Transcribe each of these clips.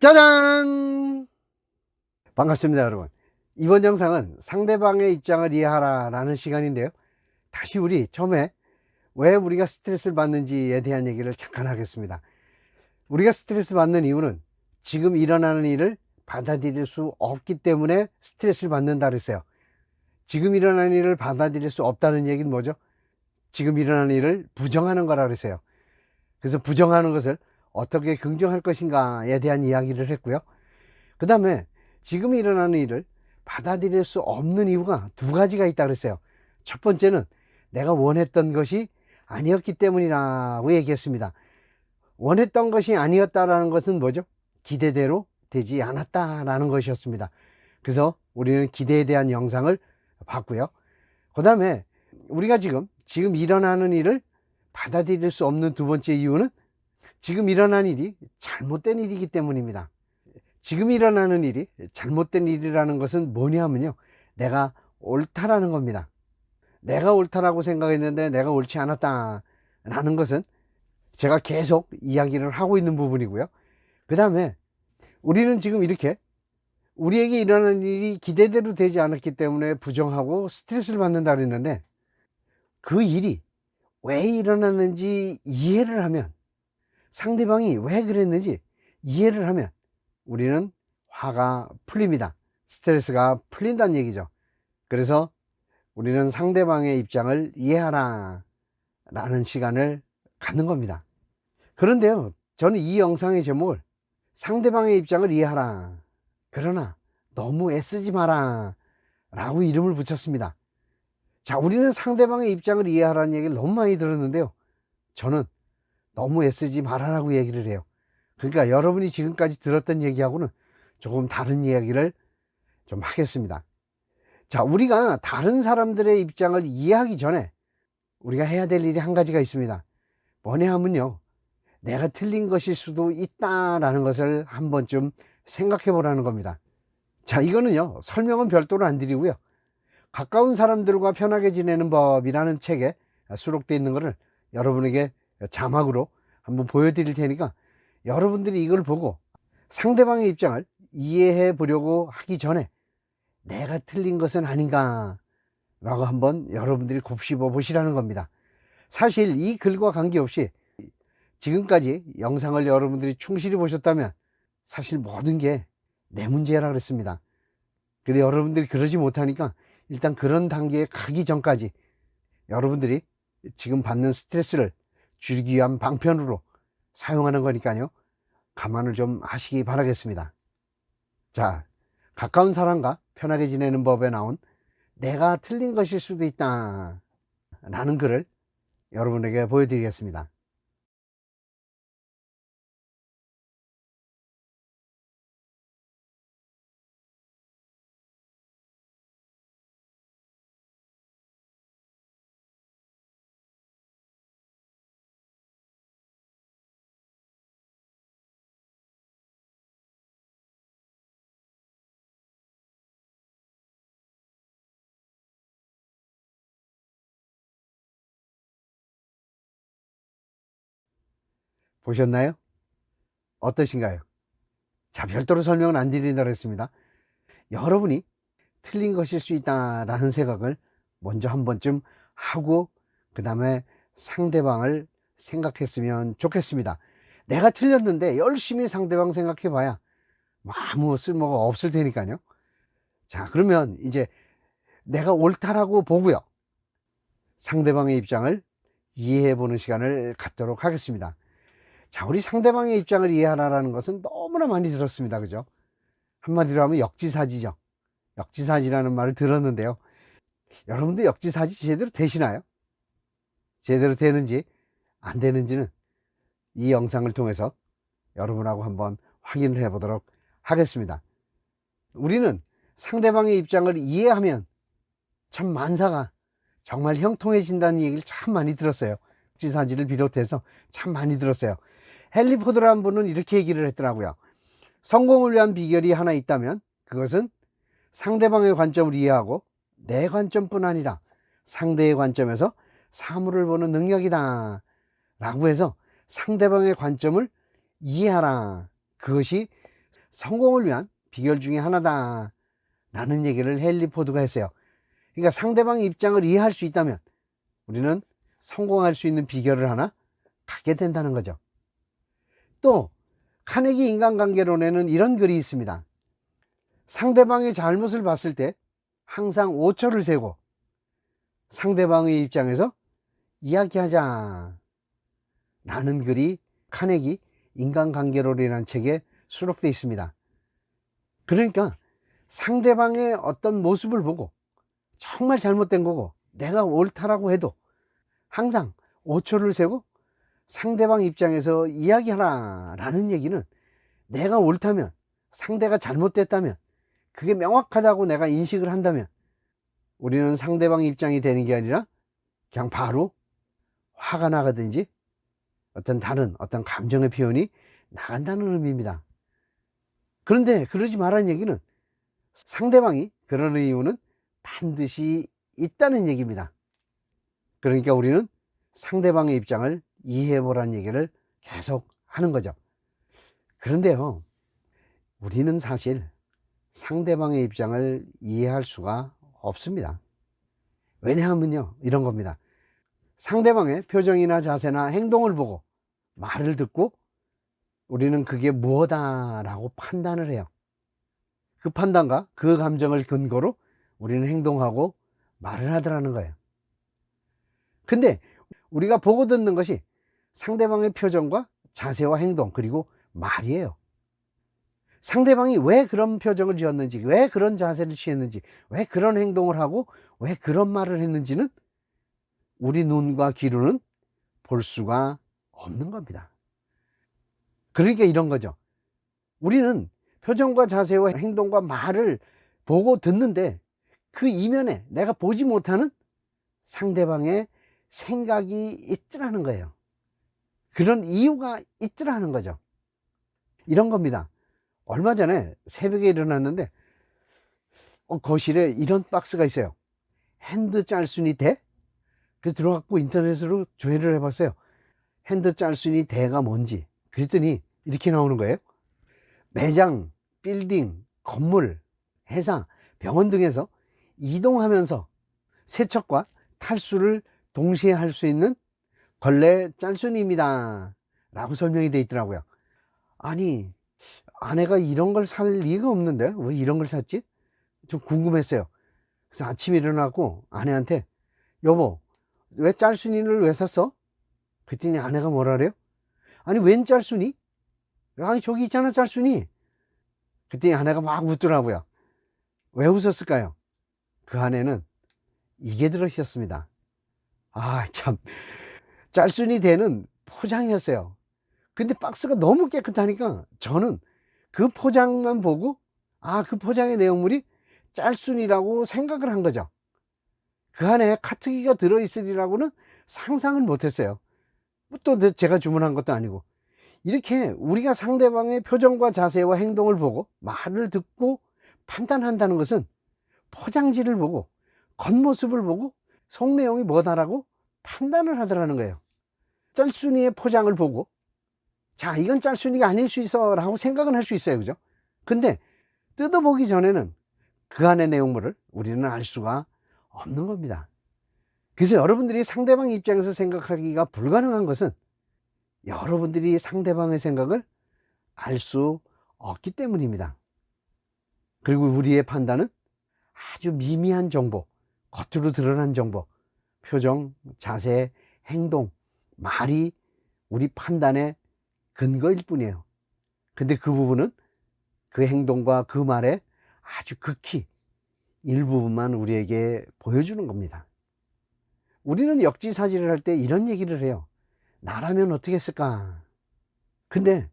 짜잔! 반갑습니다, 여러분. 이번 영상은 상대방의 입장을 이해하라 라는 시간인데요. 다시 우리 처음에 왜 우리가 스트레스를 받는지에 대한 얘기를 잠깐 하겠습니다. 우리가 스트레스 받는 이유는 지금 일어나는 일을 받아들일 수 없기 때문에 스트레스를 받는다 그랬어요. 지금 일어나는 일을 받아들일 수 없다는 얘기는 뭐죠? 지금 일어나는 일을 부정하는 거라 그랬어요. 그래서 부정하는 것을 어떻게 긍정할 것인가에 대한 이야기를 했고요. 그 다음에 지금 일어나는 일을 받아들일 수 없는 이유가 두 가지가 있다 그랬어요. 첫 번째는 내가 원했던 것이 아니었기 때문이라고 얘기했습니다. 원했던 것이 아니었다라는 것은 뭐죠? 기대대로 되지 않았다라는 것이었습니다. 그래서 우리는 기대에 대한 영상을 봤고요. 그 다음에 우리가 지금 지금 일어나는 일을 받아들일 수 없는 두 번째 이유는 지금 일어난 일이 잘못된 일이기 때문입니다. 지금 일어나는 일이 잘못된 일이라는 것은 뭐냐면요. 내가 옳다라는 겁니다. 내가 옳다라고 생각했는데 내가 옳지 않았다라는 것은 제가 계속 이야기를 하고 있는 부분이고요. 그 다음에 우리는 지금 이렇게 우리에게 일어나는 일이 기대대로 되지 않았기 때문에 부정하고 스트레스를 받는다 그랬는데 그 일이 왜 일어났는지 이해를 하면 상대방이 왜 그랬는지 이해를 하면 우리는 화가 풀립니다. 스트레스가 풀린다는 얘기죠. 그래서 우리는 상대방의 입장을 이해하라 라는 시간을 갖는 겁니다. 그런데요, 저는 이 영상의 제목을 상대방의 입장을 이해하라. 그러나 너무 애쓰지 마라. 라고 이름을 붙였습니다. 자, 우리는 상대방의 입장을 이해하라는 얘기를 너무 많이 들었는데요. 저는 너무 애쓰지 말아라고 얘기를 해요. 그러니까 여러분이 지금까지 들었던 얘기하고는 조금 다른 이야기를 좀 하겠습니다. 자, 우리가 다른 사람들의 입장을 이해하기 전에 우리가 해야 될 일이 한 가지가 있습니다. 뭐냐 하면요. 내가 틀린 것일 수도 있다라는 것을 한 번쯤 생각해 보라는 겁니다. 자, 이거는요. 설명은 별도로 안 드리고요. 가까운 사람들과 편하게 지내는 법이라는 책에 수록되어 있는 것을 여러분에게 자막으로 한번 보여드릴 테니까 여러분들이 이걸 보고 상대방의 입장을 이해해 보려고 하기 전에 내가 틀린 것은 아닌가 라고 한번 여러분들이 곱씹어 보시라는 겁니다. 사실 이 글과 관계없이 지금까지 영상을 여러분들이 충실히 보셨다면 사실 모든 게 내 문제라 그랬습니다. 근데 여러분들이 그러지 못하니까 일단 그런 단계에 가기 전까지 여러분들이 지금 받는 스트레스를 줄이기 위한 방편으로 사용하는 거니까요. 감안을 좀 하시기 바라겠습니다. 자, 가까운 사람과 편하게 지내는 법에 나온 내가 틀린 것일 수도 있다. 라는 글을 여러분에게 보여드리겠습니다. 보셨나요? 어떠신가요? 자, 별도로 설명은 안 드린다고 했습니다. 여러분이 틀린 것일 수 있다라는 생각을 먼저 한 번쯤 하고, 그 다음에 상대방을 생각했으면 좋겠습니다. 내가 틀렸는데 열심히 상대방 생각해 봐야 아무 쓸모가 없을 테니까요. 자, 그러면 이제 내가 옳다라고 보고요. 상대방의 입장을 이해해 보는 시간을 갖도록 하겠습니다. 자, 우리 상대방의 입장을 이해하라는 것은 너무나 많이 들었습니다. 그죠? 한마디로 하면 역지사지죠. 역지사지라는 말을 들었는데요. 여러분들 역지사지 제대로 되시나요? 제대로 되는지 안 되는지는 이 영상을 통해서 여러분하고 한번 확인을 해 보도록 하겠습니다. 우리는 상대방의 입장을 이해하면 참 만사가 정말 형통해진다는 얘기를 참 많이 들었어요. 역지사지를 비롯해서 참 많이 들었어요. 헨리 포드라는 분은 이렇게 얘기를 했더라고요. 성공을 위한 비결이 하나 있다면 그것은 상대방의 관점을 이해하고 내 관점뿐 아니라 상대의 관점에서 사물을 보는 능력이다. 라고 해서 상대방의 관점을 이해하라. 그것이 성공을 위한 비결 중에 하나다. 라는 얘기를 헨리 포드가 했어요. 그러니까 상대방의 입장을 이해할 수 있다면 우리는 성공할 수 있는 비결을 하나 갖게 된다는 거죠. 또 카네기 인간관계론에는 이런 글이 있습니다. 상대방의 잘못을 봤을 때 항상 5초를 세고 상대방의 입장에서 이야기하자 라는 글이 카네기 인간관계론이라는 책에 수록되어 있습니다. 그러니까 상대방의 어떤 모습을 보고 정말 잘못된 거고 내가 옳다라고 해도 항상 5초를 세고 상대방 입장에서 이야기하라 라는 얘기는 내가 옳다면 상대가 잘못됐다면 그게 명확하다고 내가 인식을 한다면 우리는 상대방 입장이 되는 게 아니라 그냥 바로 화가 나가든지 어떤 다른 어떤 감정의 표현이 나간다는 의미입니다. 그런데 그러지 말라는 얘기는 상대방이 그러는 이유는 반드시 있다는 얘기입니다. 그러니까 우리는 상대방의 입장을 이해해 보라는 얘기를 계속 하는 거죠. 그런데요, 우리는 사실 상대방의 입장을 이해할 수가 없습니다. 왜냐하면요, 이런 겁니다. 상대방의 표정이나 자세나 행동을 보고 말을 듣고 우리는 그게 무엇다라고 판단을 해요. 그 판단과 그 감정을 근거로 우리는 행동하고 말을 하더라는 거예요. 근데 우리가 보고 듣는 것이 상대방의 표정과 자세와 행동 그리고 말이에요. 상대방이 왜 그런 표정을 지었는지, 왜 그런 자세를 취했는지, 왜 그런 행동을 하고, 왜 그런 말을 했는지는 우리 눈과 귀로는 볼 수가 없는 겁니다. 그러니까 이런 거죠. 우리는 표정과 자세와 행동과 말을 보고 듣는데 그 이면에 내가 보지 못하는 상대방의 생각이 있더라는 거예요. 그런 이유가 있더라는 거죠. 이런 겁니다. 얼마 전에 새벽에 일어났는데 어, 거실에 이런 박스가 있어요. 핸드 짤순이 대? 그래서 들어갔고 인터넷으로 조회를 해봤어요. 핸드 짤순이 대가 뭔지. 그랬더니 이렇게 나오는 거예요. 매장, 빌딩, 건물, 회사, 병원 등에서 이동하면서 세척과 탈수를 동시에 할 수 있는 걸레 짤순이입니다. 라고 설명이 되어 있더라고요. 아니, 아내가 이런 걸 살 리가 없는데 왜 이런 걸 샀지? 좀 궁금했어요. 그래서 아침에 일어나고 아내한테 여보, 왜 짤순이를 왜 샀어? 그랬더니 아내가 뭐라 그래요? 아니, 웬 짤순이? 아니, 저기 있잖아, 짤순이. 그랬더니 아내가 막 웃더라고요. 왜 웃었을까요? 그 안에는 이게 들어있었습니다. 아, 참. 짤순이 되는 포장이었어요. 근데 박스가 너무 깨끗하니까 저는 그 포장만 보고, 아, 그 포장의 내용물이 짤순이라고 생각을 한 거죠. 그 안에 카트기가 들어있으리라고는 상상을 못했어요. 또 제가 주문한 것도 아니고. 이렇게 우리가 상대방의 표정과 자세와 행동을 보고 말을 듣고 판단한다는 것은 포장지를 보고 겉모습을 보고 속 내용이 뭐다라고 판단을 하더라는 거예요. 짤순이의 포장을 보고 자 이건 짤순이가 아닐 수 있어 라고 생각은 할 수 있어요. 그죠? 근데 뜯어보기 전에는 그 안의 내용물을 우리는 알 수가 없는 겁니다. 그래서 여러분들이 상대방 입장에서 생각하기가 불가능한 것은 여러분들이 상대방의 생각을 알 수 없기 때문입니다. 그리고 우리의 판단은 아주 미미한 정보 겉으로 드러난 정보 표정, 자세, 행동, 말이 우리 판단의 근거일 뿐이에요. 근데 그 부분은 그 행동과 그 말에 아주 극히 일부분만 우리에게 보여주는 겁니다. 우리는 역지사지를 할 때 이런 얘기를 해요. 나라면 어떻게 했을까? 근데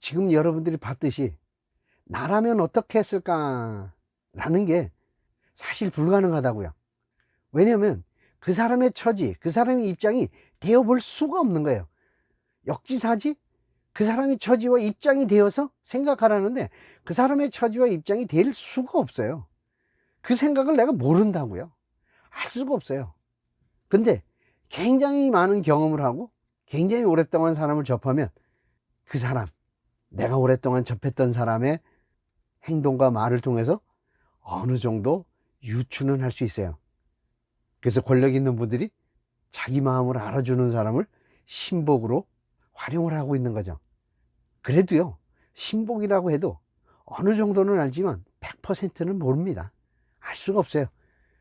지금 여러분들이 봤듯이 나라면 어떻게 했을까? 라는 게 사실 불가능하다고요. 왜냐하면 그 사람의 처지, 그 사람의 입장이 되어 볼 수가 없는 거예요. 역지사지? 그 사람의 처지와 입장이 되어서 생각하라는데 그 사람의 처지와 입장이 될 수가 없어요. 그 생각을 내가 모른다고요. 알 수가 없어요. 근데 굉장히 많은 경험을 하고 굉장히 오랫동안 사람을 접하면 그 사람, 내가 오랫동안 접했던 사람의 행동과 말을 통해서 어느 정도 유추는 할 수 있어요. 그래서 권력 있는 분들이 자기 마음을 알아주는 사람을 신복으로 활용을 하고 있는 거죠. 그래도요, 신복이라고 해도 어느 정도는 알지만 100%는 모릅니다. 알 수가 없어요.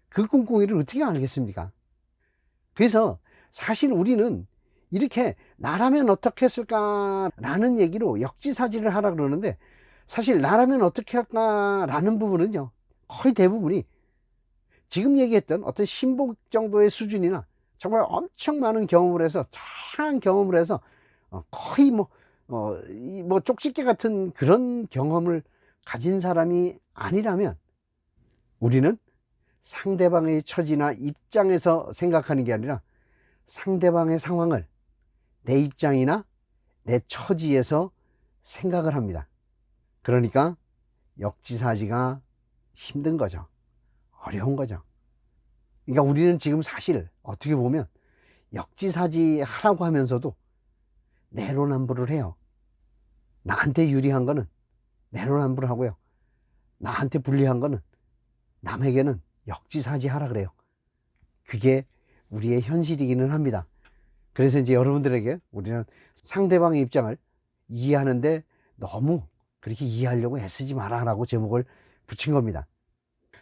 그 꿍꿍이를 어떻게 알겠습니까? 그래서 사실 우리는 이렇게 나라면 어떻게 했을까라는 얘기로 역지사지를 하라 그러는데 사실 나라면 어떻게 할까라는 부분은요 거의 대부분이 지금 얘기했던 어떤 신복 정도의 수준이나 정말 엄청 많은 경험을 해서 다양한 경험을 해서 어, 거의 뭐, 어, 이뭐 쪽집게 같은 그런 경험을 가진 사람이 아니라면 우리는 상대방의 처지나 입장에서 생각하는 게 아니라 상대방의 상황을 내 입장이나 내 처지에서 생각을 합니다. 그러니까 역지사지가 힘든 거죠. 어려운 거죠. 그러니까 우리는 지금 사실 어떻게 보면 역지사지 하라고 하면서도 내로남불을 해요. 나한테 유리한 거는 내로남불 하고요. 나한테 불리한 거는 남에게는 역지사지 하라 그래요. 그게 우리의 현실이기는 합니다. 그래서 이제 여러분들에게 우리는 상대방의 입장을 이해하는데 너무 그렇게 이해하려고 애쓰지 마라라고 제목을 붙인 겁니다.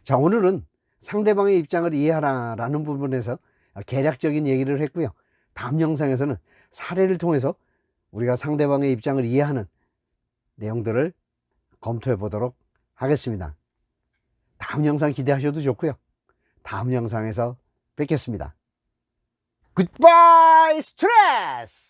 자, 오늘은 상대방의 입장을 이해하라라는 부분에서 개략적인 얘기를 했고요. 다음 영상에서는 사례를 통해서 우리가 상대방의 입장을 이해하는 내용들을 검토해 보도록 하겠습니다. 다음 영상 기대하셔도 좋고요. 다음 영상에서 뵙겠습니다. 굿바이 스트레스!